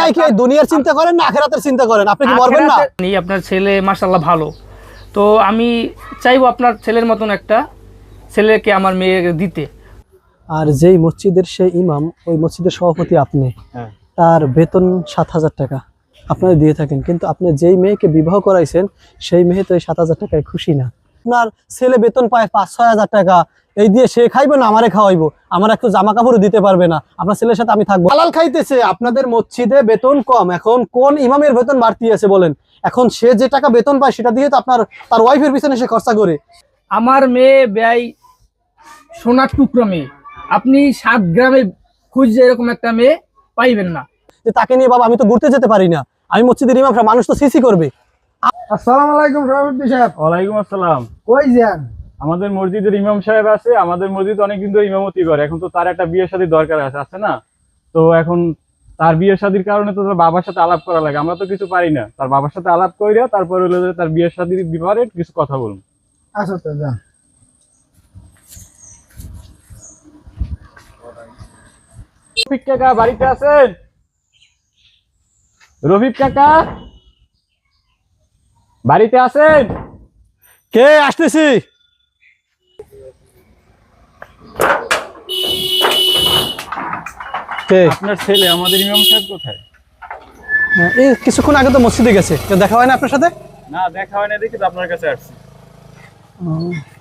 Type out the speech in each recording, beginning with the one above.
ভাই কি দুনিয়ার চিন্তা করেন না আখেরাতের চিন্তা করেন? আপনি কি মরবেন না? নেই, আপনার ছেলে মাশাল্লাহ ভালো। তো আমি চাইব আপনার ছেলের মতন একটা ছেলেকে আমার মেয়েকে দিতে। আর যেই মসজিদের সেই ইমাম ওই মসজিদের সভাপতি আপনি হ্যাঁ। তার বেতন সাত হাজার টাকা। আপনারা দিয়ে থাকেন কিন্তু আপনি যেই মেয়েকে বিবাহ করাইছেন সেই মেয়ে তো এই সাত হাজার টাকায় খুশি না। আপনার ছেলে বেতন পায় পাঁচ ছয় হাজার টাকা এই দিয়ে সে খাইবে না আমারে খাওয়াইবো। আমার একটু জামা কাপড় দিতে পারবে না। আপনার ছেলের সাথে আমি থাকব। হালাল খাইতেছে আপনাদের মসজিদে বেতন কম। এখন কোন ইমামের বেতন বাড়তি আছে বলেন? এখন সে যে টাকা বেতন পায় সেটা দিয়ে তো আপনার তার ওয়াইফের পিছনে সে খরচা করে। আমার মেয়ে ব্যয় সোনার টুকরো মেয়ে। আপনি সাত গ্রামে খুঁজছে এরকম একটা মেয়ে পাইবেন না। যে তাকে নিয়ে বাবা আমি তো ঘুরতে যেতে পারি না। আমি মসজিদের ইমাম মানুষ তো সিসি করবে। আসসালামু আলাইকুম সাহেব। ওয়ালাইকুম আসসালাম। কই যান? আমাদের মসজিদের ইমাম সাহেব আছে আমাদের মসজিদ অনেকদিন ধরে ইমামতি করে। এখন তো তার একটা বিয়ে শাদীর দরকার আছে আছে না? তো এখন তার বিয়ে শাদীর কারণে তো তার বাবার সাথে আলাপ করা লাগে। আমরা তো কিছু পারি না। তার বাবার সাথে আলাপ কইরা তারপর হলো তার বিয়ে শাদীর ব্যাপারে কিছু কথা বলুন। আসো তো যান। রফিক কাকা বাড়িতে আছেন? রফিক কাকা? বাড়িতে আছেন? কে আসতেছি? আপনার ছেলে আমাদের ইমাম সাহেব কোথায়? এই কিছুক্ষণ আগে তো মসজিদে গেছে। দেখা হয় না আপনার সাথে? না দেখা হয় না দেখি তো আপনার কাছে আসছি।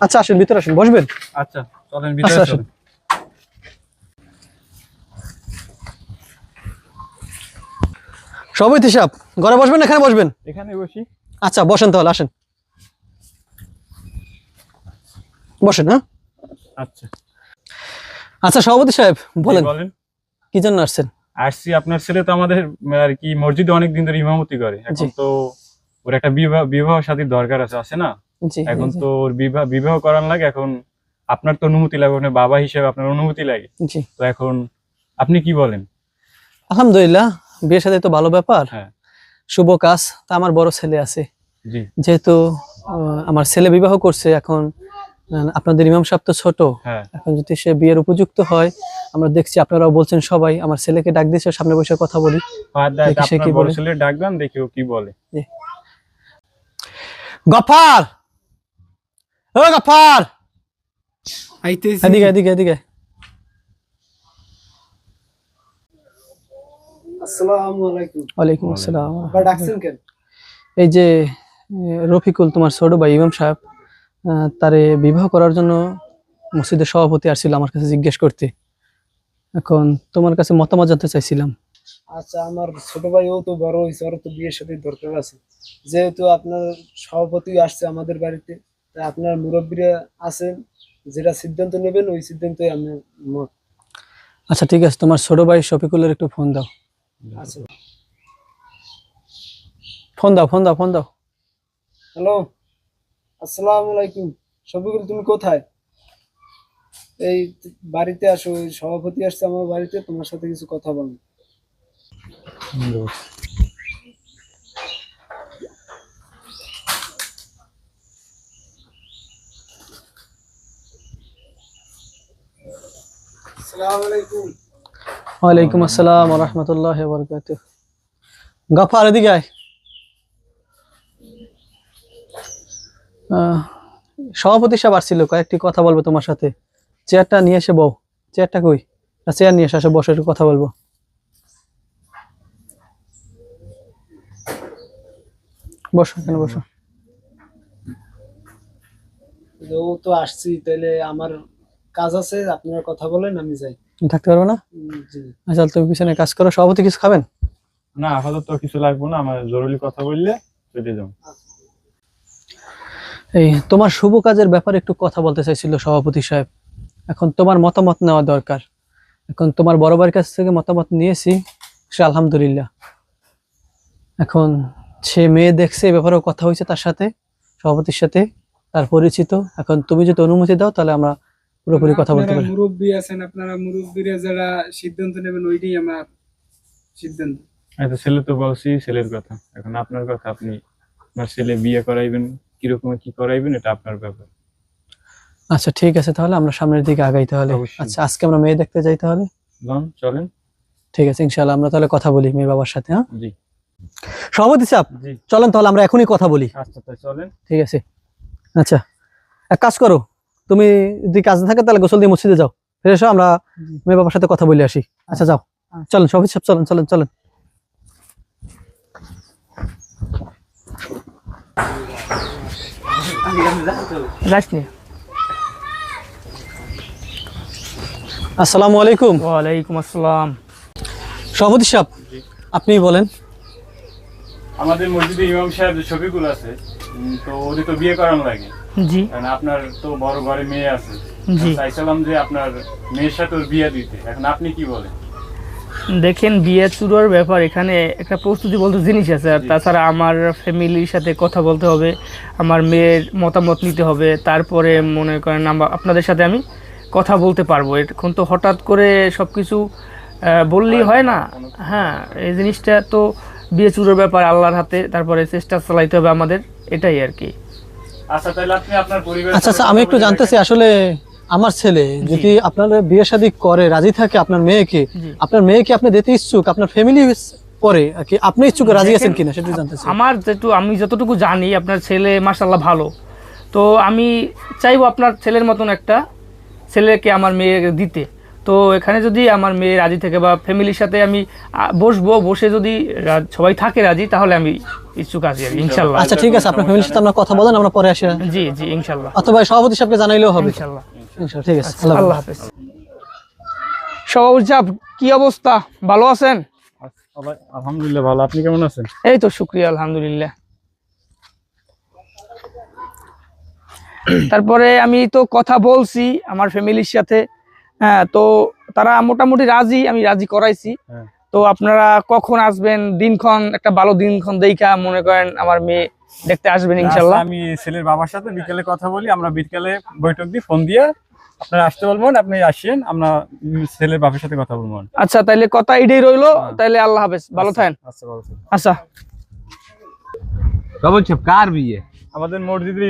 আচ্ছা আসেন ভিতরে আসেন বসবেন? আচ্ছা চলেন ভিতরে আসুন। সবই হিসাব ঘরে বসবেন এখানে বসবেন? এখানে বসি। আচ্ছা বসেন তাহলে আসেন। বসেন হ্যাঁ? আচ্ছা। আচ্ছা সভাপতি সাহেব বলেন। বলেন। কি জন্য আসছেন? আসছি আপনার ছেলে তো আমাদের আর কি মসজিদে অনেক দিন ধরে ইমামতি করে। এখন তো ওর একটা বিবাহ বিবাহ শাদীর দরকার আছে আছে না? এখন তো ওর বিবাহ বিবাহ করার লাগে এখন আপনার তো অনুমতি লাগে আপনার বাবা হিসেবে আপনার অনুমতি লাগে। তো এখন আপনি কি বলেন? আলহামদুলিল্লাহ বিয়ের সাথে তো ভালো ব্যাপার। হ্যাঁ। শুভ কাজ তা আমার বড় ছেলে আছে। জি। যেহেতু আমার ছেলে বিবাহ করছে এখন আপনাদের ইমাম সাহেব তো ছোট। হ্যাঁ। এখন যদি সে বিয়ের উপযুক্ত হয় আমরা দেখছি আপনারাও বলছেন সবাই আমার ছেলেকে ডাক দিয়েছে সামনে বসে কথা বলি। সে কি বলে। ছেলে ডাকবেন দেখি ও কি বলে। গফার! ও গফার! আইতেছি। এদিকে এদিকে এদিকে। আসসালামু আলাইকুম। ওয়ালাইকুম আসসালাম। ডাকছেন কেন? এই যে রফিকুল তোমার ছোট ভাই ইমাম সাহেব। তারে বিবাহ করার জন্য মসজিদের সভাপতি আসছিল আমার কাছে জিজ্ঞেস করতে। এখন তোমার কাছে মতামত জানতে চাইছিলাম। আচ্ছা আমার ছোট ভাই ও তো বড় হয়েছে ওর তো বিয়ের সাথে দরকার আছে। যেহেতু আপনার সভাপতি আসছে আমাদের বাড়িতে তাই আপনার মুরব্বীরা আছেন যেটা সিদ্ধান্ত নেবেন ওই সিদ্ধান্তই আমি মত আচ্ছা ঠিক আছে তোমার ছোট ভাই শফিকুলের একটু ফোন দাও। আচ্ছা। ফোন দাও ফোন দাও ফোন দাও। হ্যালো। আসসালামু আলাইকুম। শফিকুল, তুমি কোথায়? এই বাড়িতে আসো সভাপতি আসছে আমার বাড়িতে, তোমার সাথে কিছু কথা আলাইকুম। ওয়ালাইকুম আসসালাম রহমতুল্লাহ বরকাত গফার, এদিকে আয়। সভাপতি সাহেব আসছিল কয়েকটি কথা বলব তোমার সাথে। চেয়ারটা নিয়ে এসে বউ। চেয়ারটা কই? না চেয়ার নিয়ে এসে আসে বসে একটু কথা বলব। বসো এখানে বসো। ও তো আসছি তাহলে আমার কাজ আছে আপনারা কথা বলেন আমি যাই। থাকতে পারব না? আচ্ছা তুমি পিছনে কাজ করো সভাপতি কিছু খাবেন? না আপাতত কিছু লাগবে না আমার জরুরি কথা বললে চলে যাও এই তোমার শুভ কাজের ব্যাপারে একটু কথা বলতে চাইছিল সভাপতি সাহেব। এখন তোমার মতামত নেওয়া দরকার। এখন তোমার বড় ভাইয়ের কাছ থেকে মতামত নিয়েছি সে আলহামদুলিল্লাহ। এখন সে মেয়ে দেখছে এ ব্যাপারেও কথা হয়েছে তার সাথে সভাপতির সাথে তার পরিচিত। এখন তুমি যদি অনুমতি দাও তাহলে আমরা পুরোপুরি কথা বলতে পারি। মুরব্বী আছেন আপনারা মুরব্বীরা যারা সিদ্ধান্ত নেবেন ওইটাই আমার সিদ্ধান্ত। আচ্ছা ছেলে তো বলছি ছেলের কথা। এখন আপনার কথা আপনি আপনার ছেলে বিয়ে করাইবেন। কীরকম কি করাইবেন এটা আপনার ব্যাপার। আচ্ছা ঠিক আছে তাহলে আমরা সামনের দিকে আগাই তাহলে। আচ্ছা আজকে আমরা মেয়ে দেখতে যাই তাহলে? লন চলেন। ঠিক আছে ইনশাল্লাহ আমরা তাহলে কথা বলি মেয়ের বাবার সাথে হ্যাঁ? জি। সভাপতি সাহেব চলেন তাহলে আমরা এখনই কথা বলি। আচ্ছা চলেন। ঠিক আছে। আচ্ছা এক কাজ করো তুমি যদি কাজ থাকে তাহলে গোসল দিয়ে মসজিদে যাও। ফিরে এসো আমরা মেয়ে বাবার সাথে কথা বলে আসি। আচ্ছা যাও। চলেন সভাপতি সাহেব চলেন চলেন চলেন। আসসালামু আলাইকুম। ওয়ালাইকুম আসসালাম। সভাপতি সাহেব আপনি বলেন। আমাদের মসজিদে ইমাম সাহেব যে ছবিগুলো আছে তো ওদের তো বিয়ে করানো লাগে। জি। কারণ আপনার তো বড় ঘরে মেয়ে আছে। জি। চাইছিলাম যে আপনার মেয়ের সাথে ওর বিয়ে দিতে। এখন আপনি কি বলেন? দেখেন বিয়ে চুরোর ব্যাপার এখানে একটা প্রস্তুতি বলতে জিনিস আছে। আর তাছাড়া আমার ফ্যামিলির সাথে কথা বলতে হবে আমার মেয়ের মতামত নিতে হবে তারপরে মনে করেন আপনাদের সাথে আমি কথা বলতে পারব। এখন তো হঠাৎ করে সব কিছু বললেই হয় না। হ্যাঁ এই জিনিসটা তো বিয়ে চুরোর ব্যাপার আল্লাহর হাতে তারপরে চেষ্টা চালাইতে হবে আমাদের এটাই আর কি। আচ্ছা তাহলে আপনি আপনার পরিবার আচ্ছা আচ্ছা আমি একটু জানতেছি আসলে আমার ছেলে যদি আপনার বিয়ে শাদী করে রাজি থাকে আপনার মেয়েকে আপনার মেয়েকে আপনি দিতে ইচ্ছুক আপনার ফ্যামিলি পরে কি আপনি ইচ্ছুক রাজি আছেন কিনা সেটা জানতেছি আমার যেটু আমি যতটুকু জানি আপনার ছেলে মাসাল্লাহ ভালো। তো আমি চাইব আপনার ছেলের মতন একটা ছেলেকে আমার মেয়েকে দিতে। তো এখানে যদি আমার মেয়ে রাজি থেকে বা ফ্যামিলির সাথে আমি বসবো বসে যদি সবাই থাকে রাজি তাহলে আমি ইচ্ছুক আছি আর ইনশাল্লাহ আচ্ছা ঠিক আছে আপনার ফ্যামিলির সাথে আমরা কথা বলেন আমরা পরে আসি। জি জি ইনশাল্লাহ অথবা সভাপতি সাহেবকে জানাইলেও হবে। ইনশাল্লাহ ইনশাল্লাহ ঠিক আছে আল্লাহ আল্লাহ হাফেজ। সভাপতি সাহেব কি অবস্থা? ভালো আছেন? আলহামদুলিল্লাহ ভালো। আপনি কেমন আছেন? এই তো শুক্রিয়া আলহামদুলিল্লাহ। তারপরে আমি তো কথা বলছি আমার ফ্যামিলির সাথে। হ্যাঁ তো তারা মোটামুটি রাজি আমি রাজি করাইছি। হ্যাঁ। তো আপনারা কখন আসবেন? দিনক্ষণ একটা ভালো দিনক্ষণ দেখা মনে করেন আমার মেয়ে দেখতে আসবেন ইনশাল্লাহ আচ্ছা, আমি ছেলের বাবার সাথে বিকেলে কথা বলি আমরা বিকেলে বৈঠক দিই ফোন দিয়ে আপনারা আসতে বলবেন আপনি আসেন আমরা ছেলের বাবার সাথে কথা বলব। আচ্ছা তাইলে কথা এটাই রইল হ্যাঁ। তাইলে আল্লাহ হাফেজ ভালো থাকেন। আচ্ছা ভালো। আচ্ছা। সাহেব কার বিয়ে? আমাদের মসজিদে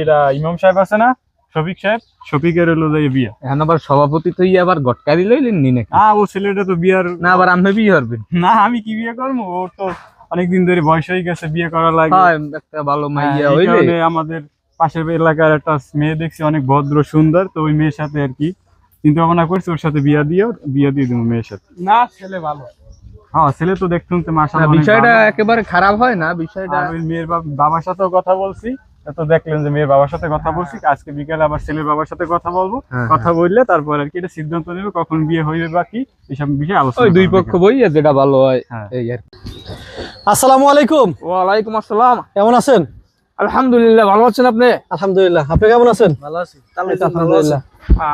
এরা ইমাম সাহেব আছে না? শফিক সাহেব? শফিকের হলো যে বিয়ে। এখন আবার সভাপতি তো ইয়ে আবার গটকারি লইলেন নি নাকি? না ও ছেলেটা তো বিয়ার না আবার আমি বিয়ে করবেন? না আমি কি বিয়ে করব? ওর তো অনেকদিন ধরে বয়স হয়ে গেছে বিয়ে করা লাগে। হয় একটা ভালো হ্যাঁ, মাইয়া হইলে। আমাদের পাশের এলাকার একটা মেয়ে দেখছি অনেক ভদ্র সুন্দর। তো ওই মেয়ের সাথে আর কি চিন্তা ভাবনা করছি ওর সাথে বিয়া দিয়ে বিয়া দিয়ে দেবো মেয়ের সাথে। না ছেলে ভালো। হ্যাঁ ছেলে তো বিষয়টা একেবারে খারাপ হয় না বিষয়টা ওই মেয়ের বাবার সাথেও কথা বলছি তো দেখলেন যে মেয়ের বাবার সাথে কথা বলছি আজকে বিকালে আবার ছেলের বাবার সাথে কথা বলব হ্যাঁ, কথা বললে তারপর আর কি এটা সিদ্ধান্ত নেবে কখন বিয়ে হইবে বিষয়ে আলোচনা দুই পক্ষ বই যেটা ভালো হয় হ্যাঁ। এই আর কি। আসসালামু আলাইকুম। ওয়ালাইকুম আসসালাম। কেমন আছেন? আলহামদুলিল্লাহ ভালো আছেন আপনি? আলহামদুলিল্লাহ। আপনি কেমন আছেন? ভালো আছি। আলহামদুলিল্লাহ।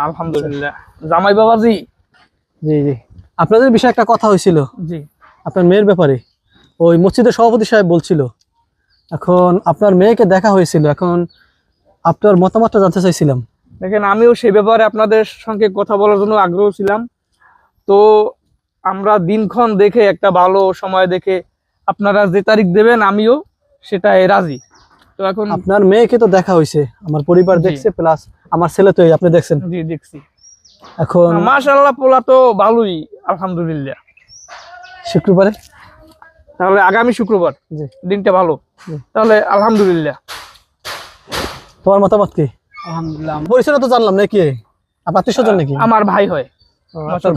আলহামদুলিল্লাহ। জামাই বাবাজি? জি জি। জি আপনাদের বিষয়ে একটা কথা হয়েছিল। জি। আপনার মেয়ের ব্যাপারে। ওই মসজিদের সভাপতি সাহেব বলছিল এখন আপনার মেয়েকে দেখা হয়েছিল এখন আপনার মতামতটা জানতে চাইছিলাম। দেখেন আমিও সেই ব্যাপারে আপনাদের সঙ্গে কথা বলার জন্য আগ্রহ ছিলাম। তো আমরা দিনক্ষণ দেখে একটা ভালো সময় দেখে আপনারা যে তারিখ দেবেন আমিও সেটাই রাজি। তো এখন আপনার মেয়েকে তো দেখা হয়েছে আমার পরিবার দেখছে প্লাস আমার ছেলে তো আপনি দেখছেন। জি দেখছি। এখন মাশাল্লাহ পোলা তো ভালোই আলহামদুলিল্লাহ। শুক্রবারে? তাহলে আগামী শুক্রবার জি। দিনটা ভালো। তাহলে আলহামদুলিল্লাহ। তোমার মতামত কি? আলহামদুলিল্লাহ পরিচয় তো জানলাম নাকি? আপনার আত্মীয় নাকি? আমার ভাই হয়।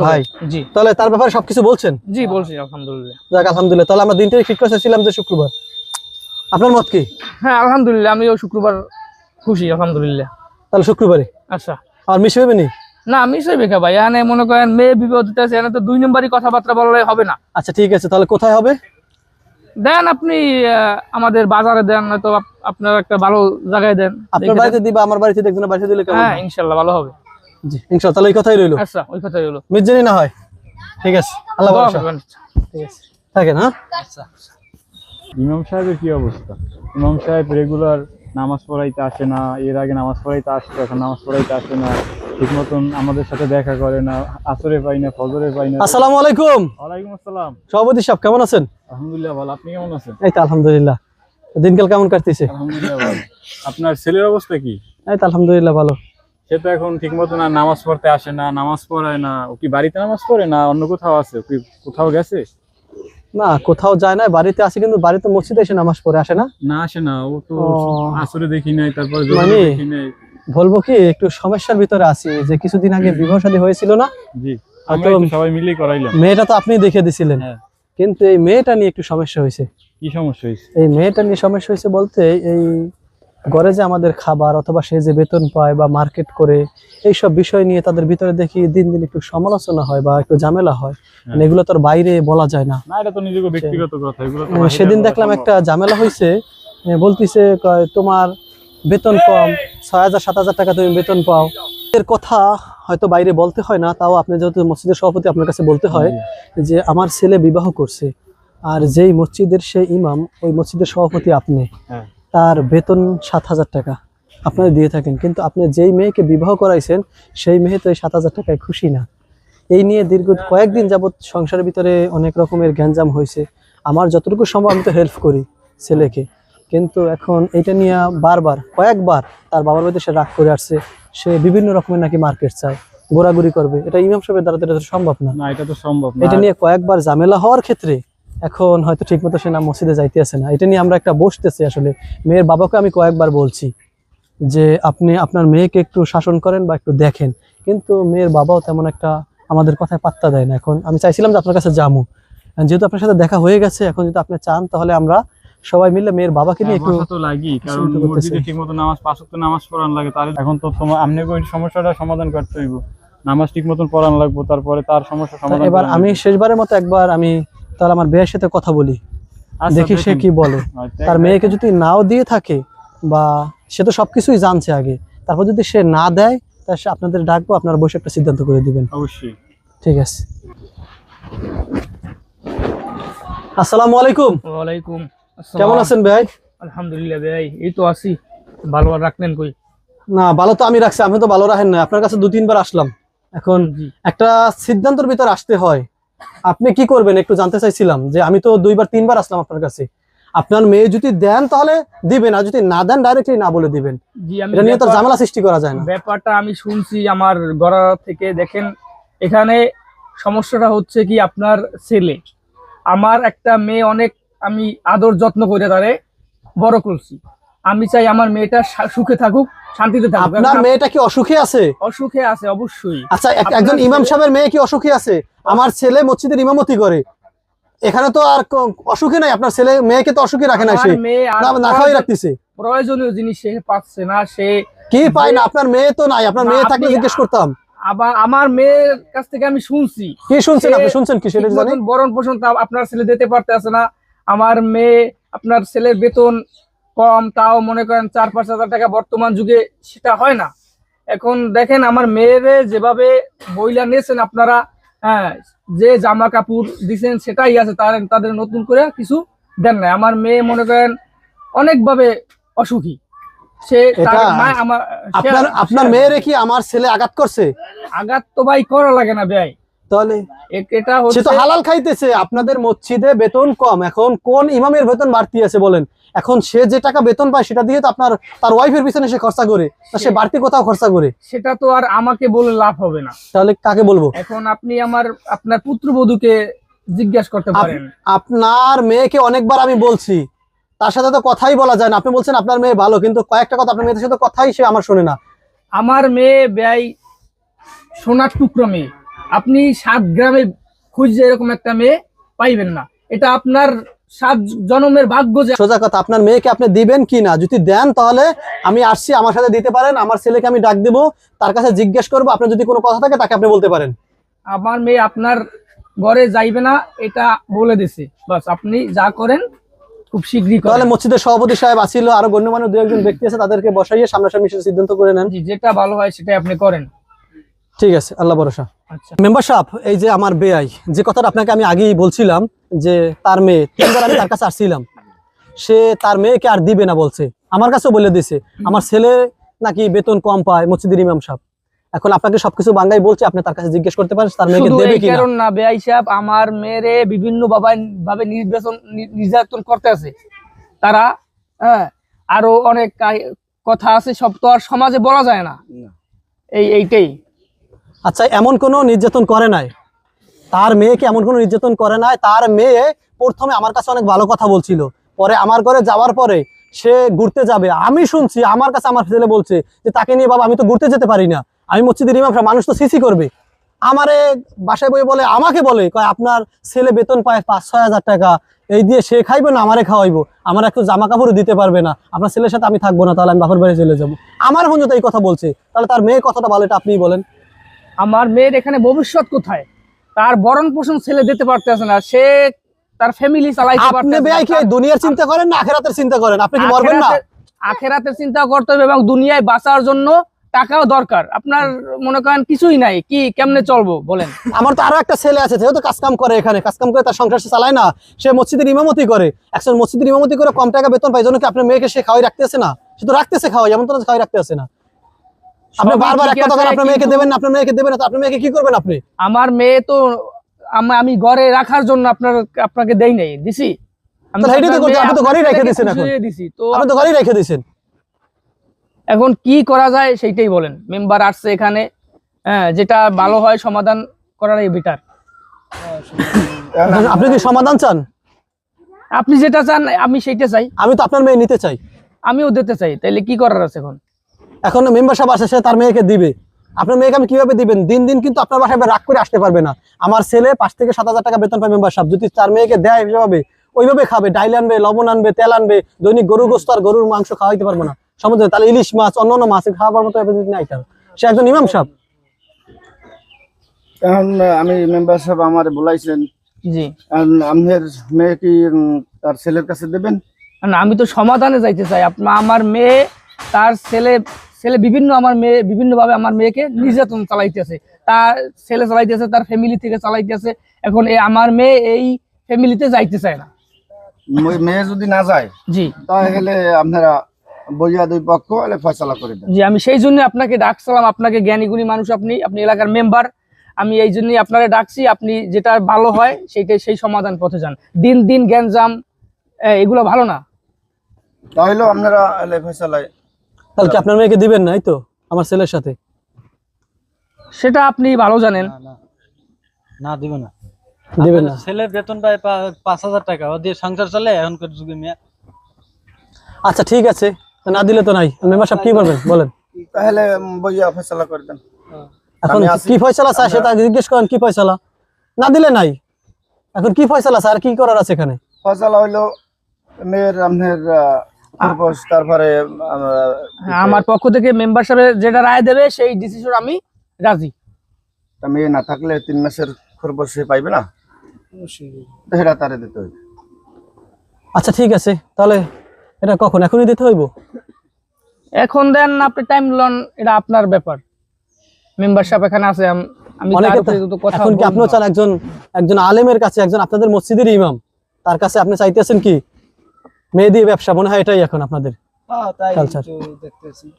ভাই। জি। তাহলে তার ব্যাপারে সবকিছু বলছেন? জি বলছি আলহামদুলিল্লাহ। যাক আলহামদুলিল্লাহ। তাহলে আমরা দিনটাই ঠিক করেছিলাম যে শুক্রবার। আপনার মত কি? হ্যাঁ আলহামদুলিল্লাহ আমিও শুক্রবার খুশি আলহামদুলিল্লাহ। তাহলে শুক্রবারে আচ্ছা। আর মিশে হবে নি? না মিশাই বেখা ভাই? এখানে মনে করেন মেয়ে বিবাহ দিতে আছে এখানে তো দুই নম্বরই কথাবার্তা বললে হবে না। আচ্ছা ঠিক আছে তাহলে কোথায় হবে? দেন আপনি আমাদের বাজারে দেন আপ- আপনার একটা ভালো জায়গায় দেন। আপনার বাড়িতে দিবা আমার বাড়িতে দেখবেন বাড়িতে দিলে কেমন? হ্যাঁ? ইনশাল্লাহ ভালো হবে। জি ইনশাআল্লাহ তাহলে এই কথাই রইল। আচ্ছা ওই কথাই হলো। মির্জানি না হয়। ঠিক আছে আল্লাহ। ঠিক আছে। থাকেন হ্যাঁ? ইমাম সাহেবের কি অবস্থা? ইমাম সাহেব রেগুলার নামাজ পড়াইতে আসে না এর আগে নামাজ পড়াইতে আসতো এখন নামাজ পড়াইতে আসে না ঠিক মতন আমাদের সাথে দেখা করে না আসরে পাই না ফজরে পাই না। আসসালামু আলাইকুম। ওয়ালাইকুম আসসালাম। সভাপতি সাহেব কেমন আছেন? আলহামদুলিল্লাহ ভালো আপনি কেমন আছেন? এই তো আলহামদুলিল্লাহ। দিনকাল কেমন কাটতেছে? আলহামদুলিল্লাহ ভালো। আপনার ছেলের অবস্থা কি? এই তো আলহামদুলিল্লাহ ভালো। সে তো এখন ঠিক মতো না নামাজ পড়তে আসে না নামাজ পড়ায় না ও কি বাড়িতে নামাজ পড়ে না অন্য কোথাও আছে ও কি কোথাও গেছে? না কোথাও যায় না বাড়িতে আসে কিন্তু বাড়িতে মসজিদে এসে নামাজ পড়ে আসে না? না আসে না ও তো আসরে দেখি নাই তারপর মানে? দেখি নাই। বলব কি একটু সমস্যার ভিতরে আছি যে কিছুদিন আগে বিবাহ শাদী হয়েছিল না? জি আমরা তো- সবাই মিলেই করাইলাম। মেয়েটা তো আপনি দেখে দিছিলেন। হ্যাঁ। কিন্তু এই মেয়েটা নিয়ে একটু সমস্যা হয়েছে। কি সমস্যা হয়েছে? এই মেয়েটা নিয়ে সমস্যা হয়েছে বলতে এই ঘরে যে আমাদের খাবার অথবা সে যে বেতন পায় বা মার্কেট করে এইসব বিষয় নিয়ে তাদের ভিতরে দেখি দিন দিন একটু সমালোচনা হয় বা একটু ঝামেলা হয়। মানে এগুলো তোর বাইরে বলা যায় না। বাহিরে সেদিন দেখলাম একটা ঝামেলা হয়েছে বলতিছে তোমার বেতন কম ছয় হাজার সাত হাজার টাকা তুমি বেতন পাও। এর কথা হয়তো বাইরে বলতে হয় না তাও আপনি যেহেতু মসজিদের সভাপতি আপনার কাছে বলতে হয় যে আমার ছেলে বিবাহ করছে আর যেই মসজিদের সে ইমাম ওই মসজিদের সভাপতি আপনি। হ্যাঁ। তার বেতন সাত হাজার টাকা। আপনারা দিয়ে থাকেন কিন্তু আপনি যেই মেয়েকে বিবাহ করাইছেন সেই মেয়ে তো এই সাত হাজার টাকায় খুশি না। এই নিয়ে দীর্ঘ কয়েকদিন যাবৎ সংসারের ভিতরে অনেক রকমের গ্যাঞ্জাম হয়েছে। আমার যতটুকু সম্ভব আমি তো হেল্প করি ছেলেকে। কিন্তু এখন এটা নিয়ে বারবার কয়েকবার তার বাবার বাড়িতে সে রাগ করে আসছে। সে বিভিন্ন রকমের নাকি মার্কেট চায় ঘোরাঘুরি করবে। এটা ইমাম সাহেবের দ্বারা তো সম্ভব না। না এটা তো সম্ভব এটা নিয়ে কয়েকবার ঝামেলা হওয়ার ক্ষেত্রে এখন হয়তো ঠিকমতো সে না মসজিদে যাইতে আসে না। এটা নিয়ে আমরা একটা বসতেছি আসলে। মেয়ের বাবাকে আমি কয়েকবার বলছি যে আপনি আপনার মেয়েকে একটু শাসন করেন বা একটু দেখেন। কিন্তু মেয়ের বাবাও তেমন একটা আমাদের কথায় পাত্তা দেয় না। এখন আমি চাইছিলাম যে আপনার কাছে যাব যেহেতু আপনার সাথে দেখা হয়ে গেছে এখন যদি আপনি চান তাহলে আমরা সবাই মিলে মেয়ের বাবাকে নিয়ে হ্যাঁ, একটু তো লাগি কারণ মসজিদে ঠিক মতো নামাজ পাঁচ ওয়াক্ত নামাজ পড়ান লাগে তার এখন তো তোমার আপনি ওই সমস্যাটা সমাধান করতে হইব। নামাজ ঠিক মতন পড়ান লাগবো তারপরে তার সমস্যা সমাধান এবার আমি শেষবারের মতো একবার আমি তাহলে আমার মেয়ের সাথে কথা বলি। আচ্ছা, দেখি সে কি বলে। আচ্ছা, তার মেয়েকে যদি নাও দিয়ে থাকে বা সে তো সবকিছুই জানছে আগে তারপর যদি সে না দেয় তা সে আপনাদের ডাকবো আপনারা বসে একটা সিদ্ধান্ত করে দিবেন। অবশ্যই। ঠিক আছে। আসসালামু আলাইকুম। ওয়ালাইকুম আসসালাম। কেমন আছেন ভাই? আলহামদুলিল্লাহ ভাই এই তো আছি। ভালো আর রাখলেন কই? না ভালো তো আমি রাখছি আমি তো ভালো রাখেন না আপনার কাছে দু তিনবার আসলাম। এখন একটা সিদ্ধান্তের ভিতর আসতে হয়। আপনি কি করবেন? একটু জানতে চাইছিলাম যে আমি তো দুইবার তিনবার আসলাম আপনার কাছে। আপনার মেয়ে যদি দেন তাহলে দিবেন আর যদি না দেন ডাইরেক্টলি না বলে দিবেন। এটা নিয়ে তো ঝামেলা সৃষ্টি করা যায় না। ব্যাপারটা আমি শুনছি আমার গড়া থেকে। দেখেন এখানে সমস্যাটা হচ্ছে কি আপনার ছেলে। আমার একটা মেয়ে অনেক আমি আদর যত্ন করে তারে বড় করছি। আমি চাই আমার মেয়েটা সুখে থাকুক শান্তিতে আপনার মেয়েটা কি অসুখে আছে? অসুখে আছে অবশ্যই। আচ্ছা একজন ইমাম সাহেবের মেয়ে কি অসুখী আছে? আমার ছেলে মসজিদের ইমামতি করে। এখানে তো আর অসুখী নাই আপনার ছেলে মেয়েকে তো অসুখী রাখে না সে। না খাওয়াই রাখতেছে। প্রয়োজনীয় জিনিস সে পাচ্ছে না সে কি পায় না? আপনার মেয়ে তো নাই। আপনার মেয়ে থাকলে জিজ্ঞেস করতাম। আবার আমার মেয়ের কাছ থেকে আমি শুনছি। কি শুনছেন আপনি? শুনছেন কি সেটা জানেন বরণ পোষণ আপনার ছেলে দিতে পারতেছে না। আমার মেয়ে আপনার ছেলের বেতন কম তাও মনে করেন চার পাঁচ হাজার টাকা বর্তমান যুগে সেটা হয় না। এখন দেখেন আমার মেয়েরে যেভাবে বইলা নিয়েছেন আপনারা হ্যাঁ যে জামা কাপড় দিছেন সেটাই আছে তার তাদের নতুন করে কিছু দেন না আমার মেয়ে মনে করেন অনেকভাবে অসুখী। সে আমার আপনার আপনার সে- মেয়েরে কি আমার ছেলে আঘাত করছে? আঘাত তো ভাই করা লাগে না ভাই। তাহলে? এটা হচ্ছে তো হালাল খাইতেছে আপনাদের মসজিদে বেতন কম। এখন কোন ইমামের বেতন বাড়তি আছে বলেন? এখন সে যে টাকা বেতন পায় সেটা দিয়ে তো আপনার তার ওয়াইফের পিছনে সে খরচা করে সে বাড়তি কোথাও খরচা করে? সেটা তো আর আমাকে বলে লাভ হবে না। তাহলে কাকে বলব? এখন আপনি আমার আপনার পুত্রবধূকে জিজ্ঞাসা করতে পারেন। আপনার মেয়েকে অনেকবার আমি বলছি তার সাথে তো কথাই বলা যায় না। আপনি বলছেন আপনার মেয়ে ভালো কিন্তু কয়েকটা কথা আপনার মেয়েদের সাথে কথাই সে আমার শোনে না। আমার মেয়ে ব্যয় সোনার টুকরো মেয়ে। আপনি সাত গ্রামে খুঁজছে এরকম একটা মেয়ে পাইবেন না। এটা আপনার সাত জনমের ভাগ্য যে সোজা কথা আপনার মেয়েকে আপনি দিবেন কি না? যদি দেন তাহলে আমি আসছি আমার সাথে দিতে পারেন আমার ছেলেকে আমি ডাক দেবো তার কাছে জিজ্ঞেস করব আপনার যদি কোনো কথা থাকে তাকে আপনি বলতে পারেন। আমার মেয়ে আপনার ঘরে যাইবে না এটা বলে দিছে। বাস আপনি যা করেন খুব শীঘ্রই তাহলে মসজিদের সভাপতি সাহেব আরও গণ্যমান্য দু একজন ব্যক্তি আছে তাদেরকে বসাইয়ে সামনাসামনি সিদ্ধান্ত করে নেন। যেটা ভালো হয় সেটাই আপনি করেন। ঠিক আছে আল্লাহ ভরসা। আচ্ছা। মেম্বার সাহেব এই যে আমার বেআই যে কথাটা আপনাকে আমি আগেই বলছিলাম যে তার মেয়ে তিনবার আমি তার কাছে আসছিলাম। সে তার মেয়েকে আর দিবে না বলছে। আমার কাছেও বলে দিছে। আমার ছেলে নাকি বেতন কম পায় মসজিদের ইমাম সাহেব। এখন আপনাকে সবকিছু বাঙ্গাই বলছে আপনি তার কাছে জিজ্ঞেস করতে পারেন তার মেয়েকে দেবে কিনা। কারণ না বেআই সাহেব আমার মেয়েরে বিভিন্ন বাবা- ভাবে নির্বাচন নির্যাতন করতে আছে। তারা হ্যাঁ আরও অনেক কথা আছে সব তো আর সমাজে বলা যায় না। এই এইটাই। আচ্ছা এমন কোনো নির্যাতন করে নাই? তার মেয়েকে এমন কোনো নির্যাতন করে নাই? তার মেয়ে প্রথমে আমার কাছে অনেক ভালো কথা বলছিল। পরে আমার ঘরে যাওয়ার পরে সে ঘুরতে যাবে। আমি শুনছি, আমার কাছে আমার ছেলে বলছে যে, তাকে নিয়ে বাবা, আমি তো ঘুরতে যেতে পারি না। আমি মসজিদের ইমাম মানুষ তো সিসি করবে। আমারে বাসায় বই বলে, আমাকে বলে, কয়, আপনার ছেলে বেতন পায় পাঁচ, ছয় হাজার টাকা। এই দিয়ে সে খাইবে না, আমারে খাওয়াইবো। আমার একটু জামা কাপড় দিতে পারবে না। আপনার ছেলের সাথে আমি থাকব না, তাহলে আমি বাপের বাড়ি চলে যাব। আমার বোন তো এই কথা বলছে। তাহলে তার মেয়ে কথাটা ভালো এটা আপনিই বলেন। আমার মেয়ের এখানে ভবিষ্যৎ কোথায়? তার বরণ পোষণ ছেলে দিতে পারতেছে না সে তার ফ্যামিলি চালাইতে আপনি পারতেছে বেয়াই কি না। এই দুনিয়ার চিন্তা করেন না আখেরাতের চিন্তা করেন? আপনি কি মরবেন না? আখেরাতের- চিন্তা করতে হবে এবং দুনিয়ায় বাঁচার জন্য টাকাও দরকার। আপনার মনে করেন কিছুই নাই কি কেমনে চলবো বলেন। আমার তো আরও একটা ছেলে আছে সেও তো কাজকাম করে এখানে। কাজকাম করে তার সংসার চালায় না। সে মসজিদের ইমামতি করে। একজন মসজিদের ইমামতি করে কম টাকা বেতন পায় জন্য কি আপনার মেয়েকে সে খাওয়াই রাখতেছে না? সে তো রাখতেছে খাওয়াই এমন তো না খাওয়াই রাখতেছে না। আপনি বারবার একটা কথা আপনার মেয়েকে দেবেন না আপনার মেয়েকে দেবেন না তো আপনার মেয়েকে কি করবেন আপনি? আমার মেয়ে তো আমি ঘরে রাখার জন্য আপনার আপনাকে দেই নাই দিছি। আমি তাহলে তো আপনার আপনি তো ঘরেই রেখে দিছেন এখন। দিছি তো আপনি তো ঘরেই রেখে দিয়েছেন এখন কি করা যায় সেইটাই বলেন। মেম্বার আসছে এখানে হ্যাঁ যেটা ভালো হয় সমাধান করারই বেটার আপনি কি সমাধান চান? আপনি যেটা চান আমি সেইটা চাই। আমি তো আপনার মেয়ে নিতে চাই। আমিও দিতে চাই তাইলে কি করার আছে এখন? এখন মেম্বার সাহেব আসে সে তার মেয়েকে দিবে। আপনার মেয়েকে আমি কীভাবে দিবেন? দিন দিন কিন্তু আপনার বাসায় রাগ করে আসতে পারবে না। আমার ছেলে পাঁচ থেকে সাত হাজার টাকা বেতন পায় মেম্বার সাহেব। যদি তার মেয়েকে দেয় হিসাবে ওইভাবে খাবে ডাইল আনবে লবণ আনবে তেল আনবে দৈনিক গরু গোস্ত আর গরুর মাংস খাওয়াইতে পারব না। সমুদ্রে তাহলে ইলিশ মাছ অন্য অন্য মাছ খাওয়াবার মতো নাই তার সে একজন ইমাম সাহেব। এখন আমি মেম্বার সাহেব আমার বলাইছেন জি। আপনার মেয়ে কি তার ছেলের কাছে দেবেন? না আমি তো সমাধানে যাইতে চাই। আপনার আমার মেয়ে তার ছেলে ছেলে বিভিন্ন আমার মেয়ে বিভিন্ন ভাবে আমার মেয়েকে নির্যাতন চালাইতেছে তার ছেলে চালাইতেছে তার ফ্যামিলি থেকে চালাইতেছে এখন এই আমার মেয়ে এই ফ্যামিলিতে যাইতে চায় না। মেয়ে যদি না যায় জি। তাহলে আপনারা বইয়া দুই পক্ষ হলে ফয়সলা করে দেন। জি আমি সেই জন্য আপনাকে ডাকছিলাম আপনাকে জ্ঞানীগুণী মানুষ আপনি আপনি এলাকার মেম্বার আমি এই জন্যই আপনারা ডাকছি আপনি যেটা ভালো হয় সেইটাই সেই সমাধান পথে যান। দিন দিন এগুলো ভালো না। তাহলেও আপনারা হলে ফয়সলায় তাহলে কি আপনার মেয়েকে দিবেন না? তো আমার ছেলের সাথে। সেটা আপনি ভালো জানেন। না দিব না। দিবেন না। ছেলে বেতন পায় পাঁচ হাজার টাকা। ও দিয়ে সংসার চলে এখনকার যুগে মেয়ে। আচ্ছা ঠিক আছে। না দিলে তো নাই। মেম্বার সাহেব কি করবেন বলেন। তাহলে বইয়া ফয়সলা করে দেন। এখন কি ফয়সালা চায় সেটা জিজ্ঞেস করেন কি ফয়সালা? না দিলে নাই। এখন কি ফয়সালা স্যার? কি করার আছে এখানে? ফয়সলা হইল মেয়ের আপনার তারপরে হ্যাঁ, আমার পক্ষ থেকে মেম্বার সাহেব যেটা রায় দেবে সেই ডিসিশন আমি রাজি। মেয়ে না থাকলে তিন মাসের সে পাইবে না? সেটা তারে দিতে হবে আচ্ছা ঠিক আছে। তাহলে এটা কখন? এখনই দিতে হইব? এখন দেন না আপনি টাইম লন এটা আপনার ব্যাপার। মেম্বার সাহেব এখানে আছে আম- আমি এখন কি আপনিও চান একজন একজন আলেমের কাছে একজন আপনাদের মসজিদের ইমাম তার কাছে আপনি চাইতেছেন কি? মেয়ে দিয়ে ব্যবসা মনে হয় এটাই এখন আপনাদের হ্যাঁ তাই Culture. তো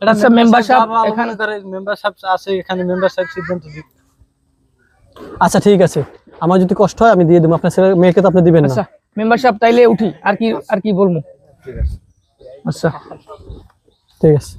আচ্ছা, এখানে- মেম্বার আছে এখানে মেম্বারশিপ সিদ্ধান্ত আচ্ছা ঠিক আছে। আমার যদি কষ্ট হয় আমি দিয়ে দেবো। আপনার ছেলে মেয়েকে তো আপনি দিবেন না। আচ্ছা মেম্বার সাহেব তাইলে উঠি। আর কি আর কি বলব? আচ্ছা। ঠিক আছে।